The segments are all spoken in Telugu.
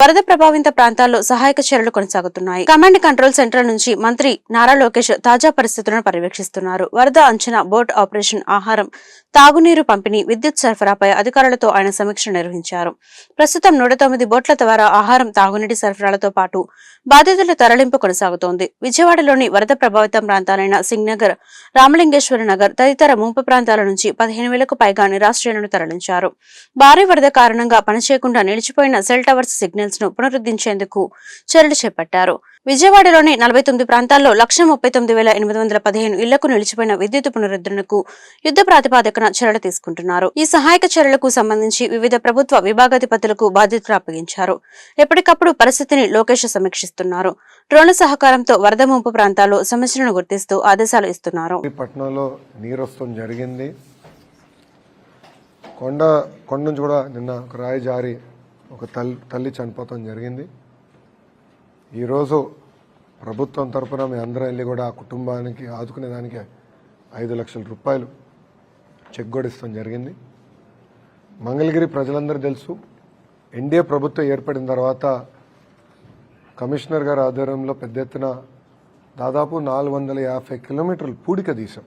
వరద ప్రభావిత ప్రాంతాల్లో సహాయక చర్యలు కొనసాగుతున్నాయి. కమాండ్ కంట్రోల్ సెంటర్ నుంచి మంత్రి నారా లోకేష్ తాజా పరిస్థితులను పర్యవేక్షిస్తున్నారు. వరద అంచనా బోట్ ఆపరేషన్ ఆహారం తాగునీరు పంపిణీ విద్యుత్ సరఫరాపై అధికారులతో ఆయన సమీక్ష నిర్వహించారు. ప్రస్తుతం నూట తొమ్మిది బోట్ల ద్వారా ఆహారం తాగునీటి సరఫరాలతో పాటు బాధితుల తరలింపు కొనసాగుతోంది. విజయవాడలోని వరద ప్రభావిత ప్రాంతాలైన సింగ్నగర్ రామలింగేశ్వర నగర్ తదితర ముంపు ప్రాంతాల నుంచి పదిహేను వేలకు పైగా నిరాశ్రయులను తరలించారు. భారీ వరద కారణంగా పనిచేయకుండా నిలిచిపోయిన సెల్ టవర్స్ సిగ్నల్ సిగ్నల్స్ను పునరుద్ధరించేందుకు చర్యలు చేపట్టారు. విజయవాడలోని నలభై తొమ్మిది ప్రాంతాల్లో లక్ష ముప్పై తొమ్మిది వేల ఎనిమిది వందల పదిహేను ఇళ్ళకు నిలిచిపోయిన విద్యుత్ పునరుద్ధరణకు యుద్ధ ప్రాతిపాదికన చర్యలు తీసుకుంటున్నారు. ఈ సహాయక చర్యలకు సంబంధించి వివిధ ప్రభుత్వ విభాగాధిపతులకు బాధ్యతలు అప్పగించారు. ఎప్పటికప్పుడు పరిస్థితిని లోకేష్ సమీక్షిస్తున్నారు. డ్రోన్ల సహకారంతో వరద ముంపు ప్రాంతాల్లో సమస్యలను గుర్తిస్తూ ఆదేశాలు ఇస్తున్నారు. పట్టణంలో జరిగింది. కొండ కొండ నుంచి కూడా నిన్న ఒక రాయి జారి ఒక తల్లి తల్లి చనిపోవటం జరిగింది. ఈరోజు ప్రభుత్వం తరపున మీ అందరం వెళ్ళి కూడా ఆ కుటుంబానికి ఆదుకునేదానికి ఐదు లక్షల రూపాయలు చెక్ కూడా ఇస్తాం జరిగింది. మంగళగిరి ప్రజలందరూ తెలుసు ఎన్డీఏ ప్రభుత్వం ఏర్పడిన తర్వాత కమిషనర్ గారి ఆధ్వర్యంలో పెద్ద ఎత్తున దాదాపు నాలుగు వందల యాభై కిలోమీటర్లు పూడిక తీసాం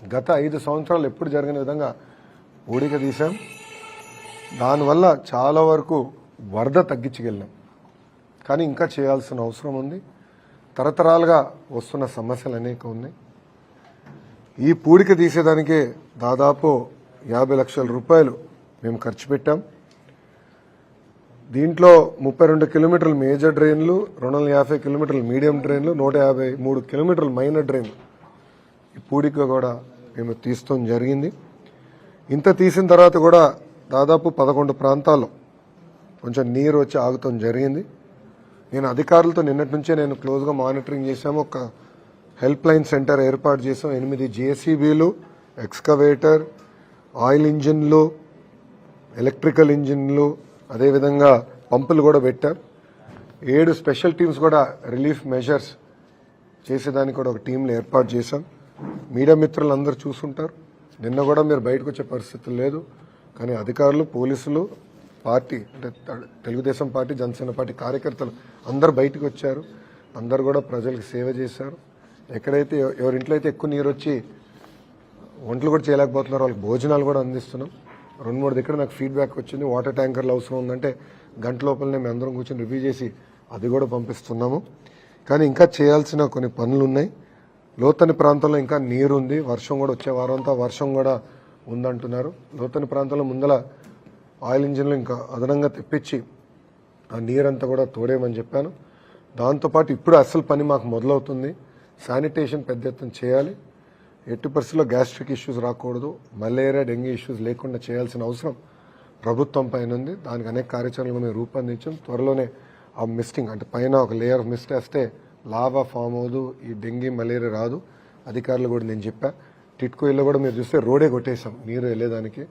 గత ఐదు సంవత్సరాలు ఎప్పుడు జరిగిన విధంగా పూడిక తీసాం దానివల్ల చాలా వరకు వరద తగ్గించగలిగాం. కానీ ఇంకా చేయాల్సిన అవసరం ఉంది. తరతరాలుగా వస్తున్న సమస్యలు అనేక ఉన్నాయి. ఈ పూడిక తీసేదానికే దాదాపు యాభై లక్షల రూపాయలు మేము ఖర్చు పెట్టాం. దీంట్లో ముప్పై రెండు కిలోమీటర్లు మేజర్ డ్రైన్లు రెండు వందల యాభై కిలోమీటర్లు మీడియం డ్రైన్లు నూట యాభై మూడు కిలోమీటర్లు మైనర్ డ్రైన్లు ఈ పూడిక కూడా మేము తీస్తాం జరిగింది. ఇంత తీసిన తర్వాత కూడా దాదాపు పదకొండు ప్రాంతాల్లో కొంచెం నీరు వచ్చి ఆగుతాం జరిగింది. నేను అధికారులతో నిన్నటి నుంచే నేను క్లోజ్గా మానిటరింగ్ చేశాము. ఒక హెల్ప్ లైన్ సెంటర్ ఏర్పాటు చేసాం ఎనిమిది జేసీబీలు ఎక్స్కవేటర్ ఆయిల్ ఇంజిన్లు ఎలక్ట్రికల్ ఇంజిన్లు అదేవిధంగా పంపులు కూడా పెట్టారు. ఏడు స్పెషల్ టీమ్స్ కూడా రిలీఫ్ మెజర్స్ చేసేదానికి కూడా ఒక టీంలు ఏర్పాటు చేశాం. మీడియా మిత్రులు అందరూ చూసుంటారు. నిన్న కూడా మీరు బయటకు వచ్చే పరిస్థితి లేదు. కానీ అధికారులు పోలీసులు పార్టీ అంటే తెలుగుదేశం పార్టీ జనసేన పార్టీ కార్యకర్తలు అందరు బయటకు వచ్చారు. అందరు కూడా ప్రజలకు సేవ చేశారు. ఎక్కడైతే ఎవరింట్లో అయితే ఎక్కువ నీరు వచ్చి వంటలు కూడా చేయలేకపోతున్నారు వాళ్ళకి భోజనాలు కూడా అందిస్తున్నాం. రెండు మూడు దగ్గర నాకు ఫీడ్బ్యాక్ వచ్చింది. వాటర్ ట్యాంకర్లు అవసరం ఉందంటే గంట లోపలనే మేము అందరం కూర్చొని రివ్యూ చేసి అది కూడా పంపిస్తున్నాము. కానీ ఇంకా చేయాల్సిన కొన్ని పనులు ఉన్నాయి లోతని ప్రాంతంలో ఇంకా నీరు ఉంది వర్షం కూడా వచ్చే వారం వర్షం కూడా ఉందంటున్నారు. లోతని ప్రాంతంలో ముందల ఆయిల్ ఇంజిన్లు ఇంకా అదనంగా తెప్పించి ఆ నీరంతా కూడా తోడేమని చెప్పాను. దాంతోపాటు ఇప్పుడు అసలు పని మాకు మొదలవుతుంది. శానిటేషన్ పెద్ద ఎత్తున చేయాలి. ఎట్టి పరిస్థితుల్లో గ్యాస్ట్రిక్ ఇష్యూస్ రాకూడదు. మలేరియా డెంగ్యూ ఇష్యూస్ లేకుండా చేయాల్సిన అవసరం ప్రభుత్వం పైన ఉంది. దానికి అనేక కార్యాచరణలు మేము రూపొందించాం. త్వరలోనే ఆ మిస్టింగ్ అంటే పైన ఒక లేయర్ ఆఫ్ మిస్ట్ వేస్తే లావా ఫామ్ అవ్వదు. ఈ డెంగ్యూ మలేరియా రాదు. అధికారులు కూడా నేను చెప్పా. టిట్కో ఇల్లు కూడా మీరు చూస్తే రోడే కొట్టేశాం. నీరు వెళ్ళేదానికి.